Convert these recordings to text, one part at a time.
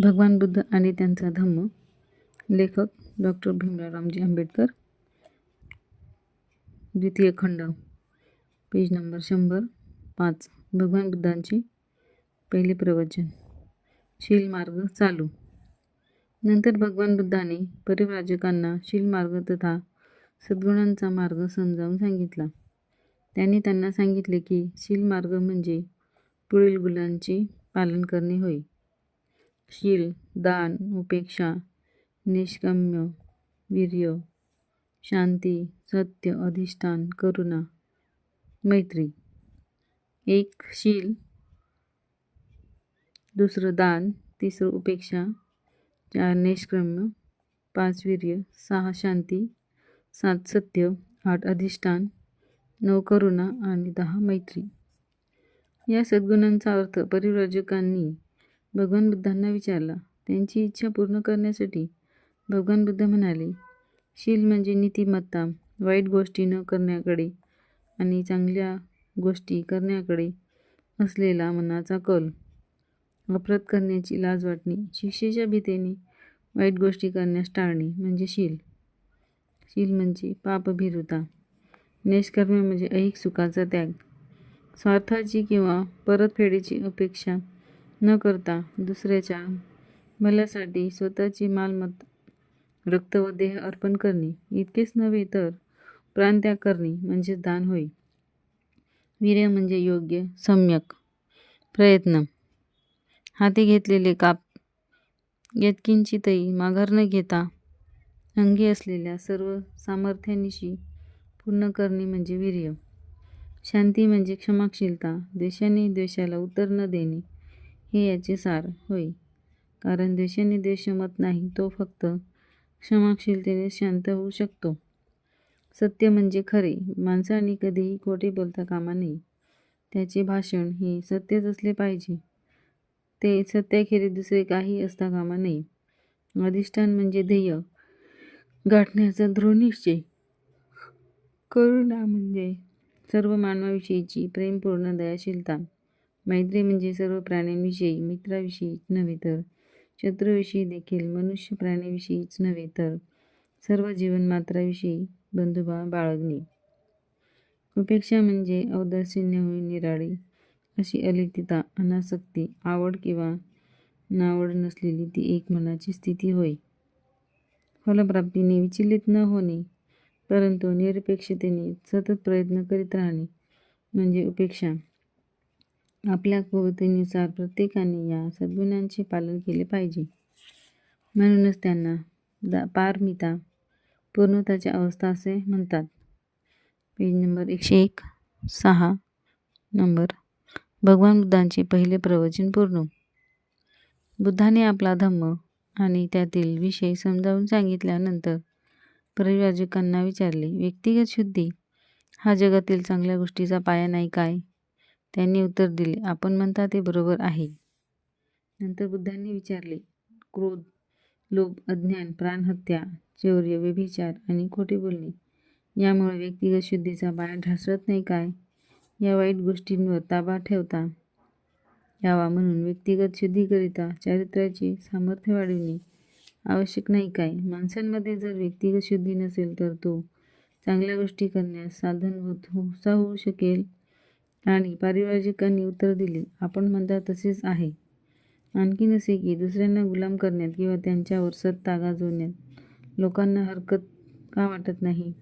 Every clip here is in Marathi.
भगवान बुद्ध आणि त्यांचा धम्म. लेखक डॉक्टर भीमराव रामजी आंबेडकर. द्वितीय खंड पेज नंबर शंभर पाच. भगवान बुद्धांचे पहिले प्रवचन. शीलमार्ग चालू. नंतर भगवान बुद्धाने परिव्राजकांना शीलमार्ग तथा सद्गुणांचा मार्ग समजावून सांगितला. त्यांनी त्यांना सांगितले की शीलमार्ग म्हणजे पुढील गुलांचे पालन करणे होय. शील दान उपेक्षा निष्कम्य वीर्य शांती सत्य अधिष्ठान करुणा मैत्री. एक शील दुसरं दान तिसरं उपेक्षा चार निष्क्रम्य पाच वीर्य सहा शांती सात सत्य आठ अधिष्ठान नऊ करुणा आणि दहा मैत्री. या सद्गुणांचा अर्थ परिव्राजकांनी भगवान बुद्धांना विचारला. त्यांची इच्छा पूर्ण करण्यासाठी भगवान बुद्ध म्हणाले शील म्हणजे नीतिमत्ता वाईट गोष्टी न करण्याकडे आणि चांगल्या गोष्टी करण्याकडे असलेला मनाचा कल. अपराध करण्याची लाज वाटणे शिक्षेच्या भीतीने वाईट गोष्टी करण्यास टाळणे म्हणजे शील. शील म्हणजे पापभीरुता निष्कर्म म्हणजे ऐहिक सुखाचा त्याग. स्वार्थाची किंवा परतफेडीची अपेक्षा न करता दुसऱ्याच्या भल्यासाठी स्वतःची मालमत्ता रक्त व देह अर्पण करणे. इतकेच नव्हे तर प्राणत्याग करणे म्हणजे दान होय. वीर्य म्हणजे योग्य सम्यक प्रयत्न. हाती घेतलेले काप यत्किंचितही माघार न घेता अंगी असलेल्या सर्व सामर्थ्यानिशी पूर्ण करणे म्हणजे वीर्य. शांती म्हणजे क्षमाशीलता. द्वेषाने द्वेषाला उत्तर न देणे. हे याचे सार होय. कारण द्वेषाने द्वेष नाही तो फक्त क्षमाशीलतेने शांत होऊ शकतो. सत्य म्हणजे खरे. माणसाने कधीही खोटे बोलता कामा नये. त्याचे भाषण हे सत्यच असले पाहिजे. ते सत्याखेरीज दुसरे काही असता कामा नये. अधिष्ठान म्हणजे ध्येय. गाठण्याचा दृढनिश्चय करुणा म्हणजे सर्व मानवाविषयीची प्रेमपूर्ण दयाशीलता. मैत्री म्हणजे सर्व प्राण्यांविषयी मित्राविषयीच नव्हे तर. शत्रूविषयी देखील मनुष्य प्राण्याविषयीच नव्हे तर. सर्व जीवनमात्राविषयी बंधुभाव बाळगणे. उपेक्षा म्हणजे औदासीन्य होऊन निराळी. अशी अलिप्तता अनासक्ती आवड किंवा नावड नसलेली ती एक मनाची स्थिती होय. फलप्राप्तीने विचलित न होणे परंतु निरपेक्षतेने सतत प्रयत्न करीत राहणे म्हणजे उपेक्षा. आपल्या कुवतीनुसार प्रत्येकाने या सद्गुणांचे पालन केले पाहिजे. म्हणूनच त्यांना दा पारमिता पूर्णताची अवस्था असे म्हणतात. पेज नंबर एकशे एक सहा नंबर. भगवान बुद्धांचे पहिले प्रवचन पूर्ण. बुद्धाने आपला धम्म आणि त्यातील विषय समजावून सांगितल्यानंतर परिव्राजकांना विचारले व्यक्तिगत शुद्धी हा जगातील चांगल्या गोष्टीचा पाया नाही काय? त्यांनी उत्तर दिले. आपण म्हणता ते बरोबर आहे. नंतर बुद्धांनी विचारले क्रोध लोभ अज्ञान प्राणहत्या चौर्य व्यभिचार आणि खोटे बोलणे यामुळे व्यक्तिगत शुद्धीचा पाया ढासळत नाही काय? या वाईट गोष्टींवर ताबा ठेवता यावा म्हणून व्यक्तिगत शुद्धीकरिता चारित्र्याचे सामर्थ्य वाढविणे आवश्यक नाही काय? माणसांमध्ये जर व्यक्तिगत शुद्धी नसेल तर तो चांगल्या गोष्टी करण्यास साधनभूत होसा होऊ शकेल. आणि पारिवारिकांनी उत्तर दिले. आपण म्हणता तसेच आहे. आणखी असे की दुसऱ्यांना गुलाम करण्यात किंवा त्यांच्यावर सत्ता गाजवण्यात लोकांना हरकत का वाटत नाही?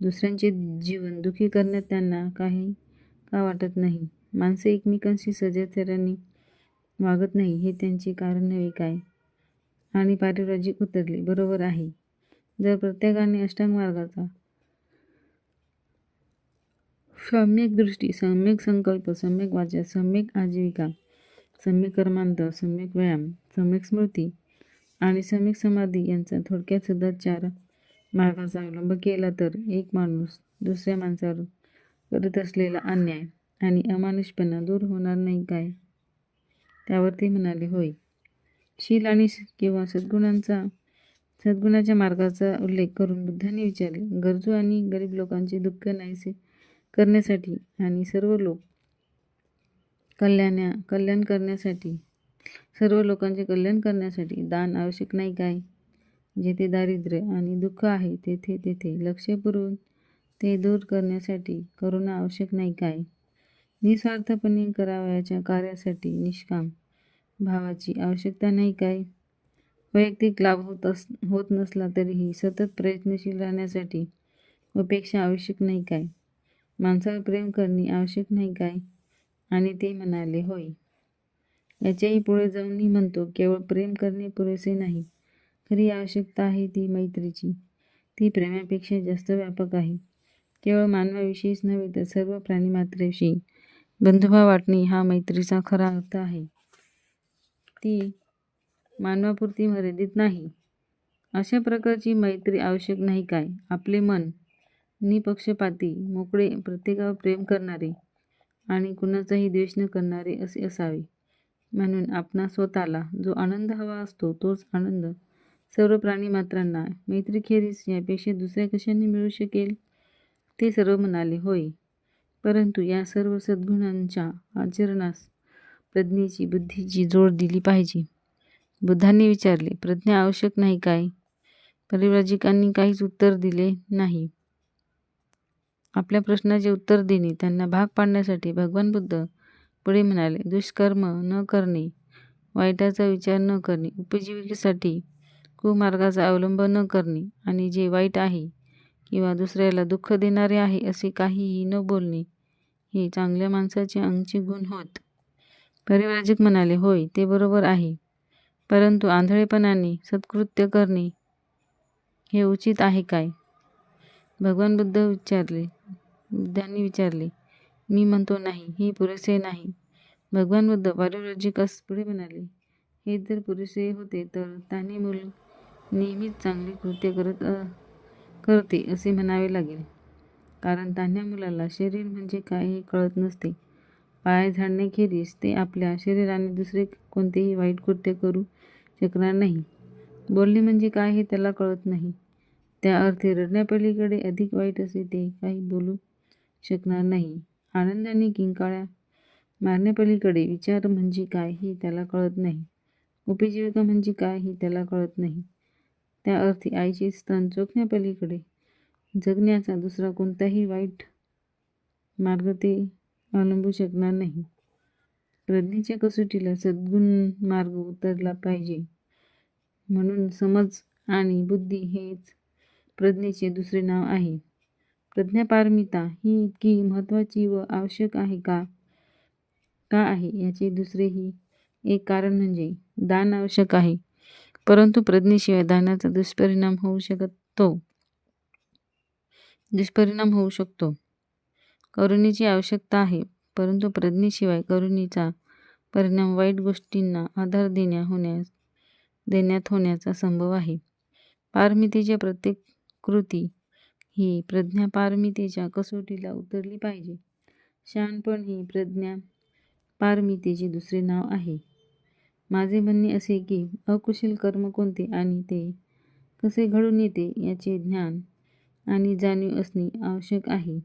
दुसऱ्यांचे जीवन दुखी करण्यात त्यांना काही का वाटत नाही? माणसे एकमेकांशी सजाचाराने वागत नाही हे त्यांचे कारण नव्हे काय? आणि पारिवारिक उतरले बरोबर आहे. जर प्रत्येकाने अष्टांग मार्गाचा सम्यक दृष्टी सम्यक संकल्प सम्यक वाचा सम्यक आजीविका सम्यक कर्मांत सम्यक व्यायाम सम्यक स्मृती आणि सम्यक समाधी यांचा थोडक्यात चार मार्गाचा अवलंब केला तर एक माणूस दुसऱ्या माणसावर करत असलेला अन्याय आणि अमानुषपणा दूर होणार नाही काय? त्यावर ते म्हणाले होय. शील आणि किंवा सद्गुणांचा सद्गुणाच्या मार्गाचा उल्लेख करून बुद्धांनी विचारले गरजू आणि गरीब लोकांचे दुःख नाहीसे करण्यासाठी आणि सर्व लोक कल्याण्या कल्याण करण्यासाठी सर्व लोकांचे कल्याण करण्यासाठी दान आवश्यक नाही काय? जेथे दारिद्र्य आणि दुःख आहे तेथे तेथे लक्ष पुरवून ते दूर करण्यासाठी करुणा आवश्यक नाही काय? निस्वार्थपणे करावयाच्या कार्यासाठी निष्काम भावाची आवश्यकता नाही काय? वैयक्तिक लाभ होत अस होत नसला तरीही सतत प्रयत्नशील राहण्यासाठी अपेक्षा आवश्यक नाही काय? माणसावर प्रेम करणे आवश्यक नाही काय? आणि ते म्हणाले होय. याच्याही पुढे जाऊन मी म्हणतो केवळ प्रेम करणे पुरेसे नाही. खरी आवश्यकता आहे ती मैत्रीची. ती प्रेमापेक्षा जास्त व्यापक आहे. केवळ मानवाविषयीच नव्हे तर सर्व प्राणीमात्रेविषयी. बंधुभाव वाटणे हा मैत्रीचा खरा अर्थ आहे. ती मानवापुरती मर्यादित नाही. अशा प्रकारची मैत्री आवश्यक नाही काय? आपले मन निपक्षपाती मोकळे प्रत्येकावर प्रेम करणारे आणि कुणाचाही द्वेष न करणारे असे असावे. म्हणून आपणा स्वतःला जो आनंद हवा असतो तोच आनंद सर्व प्राणीमात्रांना मैत्रीखेरीज यापेक्षा दुसऱ्या कशाने मिळू शकेल? ते सर्व म्हणाले होय. परंतु या सर्व सद्गुणांच्या आचरणास प्रज्ञेची बुद्धीची जोड दिली पाहिजे. बुद्धांनी विचारले प्रज्ञा आवश्यक नाही काय परिव्राजिकांनी काहीच उत्तर दिले नाही. आपल्या प्रश्नाचे उत्तर देणे त्यांना भाग पाडण्यासाठी भगवान बुद्ध पुढे म्हणाले दुष्कर्म न करणे वाईटाचा विचार न करणे उपजीविकेसाठी कुमार्गाचा अवलंब न करणे आणि जे वाईट आहे किंवा दुसऱ्याला दुःख देणारे आहे असे काहीही न बोलणे हे चांगल्या माणसाचे अंगचे गुण होत. परिव्राजक म्हणाले होय ते बरोबर आहे. परंतु आंधळेपणाने सत्कृत्य करणे हे उचित आहे काय? भगवान बुद्ध विचारले. बुद्धांनी विचारले मी म्हणतो नाही हे पुरेसे नाही. भगवान बुद्ध पारिव्राजिकास पुढे म्हणाले हे जर पुरेसे होते तर त्याने मूल नेहमीच चांगले कृत्य करत करते असे म्हणावे लागेल. कारण तान्ह्या मुलाला शरीर म्हणजे काय हे कळत नसते. पाय झाडण्याखेरीज ते आपल्या शरीराने दुसरे कोणतेही वाईट कृत्य करू शकणार नाही. बोलणे म्हणजे काय हे त्याला कळत नाही. त्या अर्थी रडण्यापलीकडे अधिक वाईट असे ते काही बोलू शकणार नाही. आनंदाने किंकाळ्या मारण्यापलीकडे विचार म्हणजे काय हे त्याला कळत नाही. उपजीविका म्हणजे काय हे त्याला कळत नाही. त्या अर्थी आईचे स्तन चोखण्यापलीकडे जगण्याचा दुसरा कोणताही वाईट मार्ग ते अवलंबू शकणार नाही. प्रज्ञेच्या कसोटीला सद्गुण मार्ग उतरला पाहिजे. म्हणून समज आणि बुद्धी हेच प्रज्ञेचे दुसरे नाव आहे. प्रज्ञापारमिता ही इतकी महत्त्वाची व आवश्यक आहे का? का आहे? याचे दुसरेही एक कारण म्हणजे दान आवश्यक आहे. परंतु प्रज्ञेशिवाय दानाचा दुष्परिणाम होऊ शकतो. दुष्परिणाम होऊ शकतो. करुणेची आवश्यकता आहे. परंतु प्रज्ञेशिवाय करुणेचा परिणाम वाईट गोष्टींना आधार देण्या होण्यास देण्यात होण्याचा संभव आहे. पारमितेच्या प्रत्येक कृती. ही प्रज्ञा पारमितेच्या कसोटीला उतरली पाहिजे. शहाणपण ही प्रज्ञापारमितेचे दुसरे नाव आहे. माझे म्हणणे असे की अकुशल कर्म कोणते आणि ते कसे घडून येते याचे ज्ञान आणि जाणीव असणे आवश्यक आहे.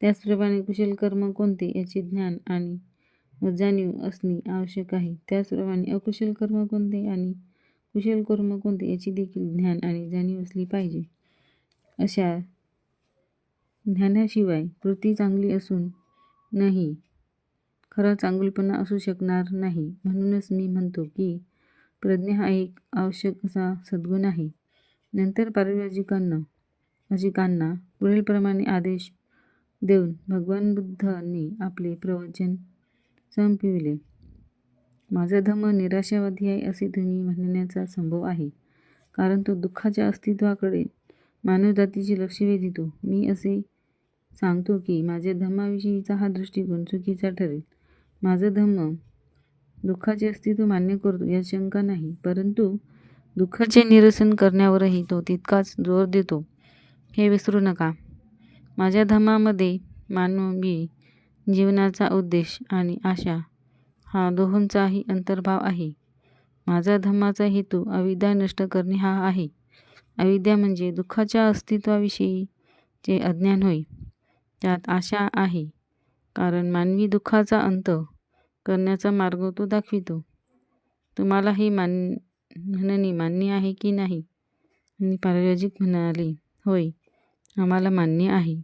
त्याचप्रमाणे कुशल कर्म कोणते याचे ज्ञान आणि व जाणीव असणे आवश्यक आहे. त्याचप्रमाणे अकुशल कर्म कोणते आणि कुशल कर्म कोणते याची देखील ज्ञान आणि जाणीव असली पाहिजे. अशा ज्ञानाशिवाय कृती चांगली असून नाही खरा चांगुलपणा असू शकणार नाही. म्हणूनच मी म्हणतो की प्रज्ञा हा एक आवश्यक असा सद्गुण आहे. नंतर पारिभाजिकांना अजिकांना पुढीलप्रमाणे आदेश देऊन भगवान बुद्धांनी आपले प्रवचन संपविले. माझा धम्म निराशावादी आहे असे तुम्ही म्हणण्याचा संभव आहे. कारण तो दुःखाच्या अस्तित्वाकडे मानवजातीचे लक्ष वेधितो मी असे सांगतो की माझ्या धम्माविषयीचा हा दृष्टिकोन चुकीचा ठरेल. माझं धम्म दुःखाचे अस्तित्व मान्य करतो यात शंका नाही परंतु दुःखाचे निरसन करण्यावरही तो तितकाच जोर देतो. हे विसरू नका. माझ्या धम्मामध्ये मानवी जीवनाचा उद्देश आणि आशा हा दोहोंचाही अंतर्भाव आहे. माझा धम्माचा हेतू अविद्या नष्ट करणे हा आहे. अविद्या म्हणजे दुःखाच्या अस्तित्वाविषयी जे अज्ञान होय त्यात आशा आहे. कारण मानवी दुःखाचा अंत करण्याचा मार्ग तो दाखवितो. तुम्हाला हे मान म्हणणे मान्य आहे की नाही? आणि पारिवाजिक म्हणाले होय आम्हाला मान्य आहे.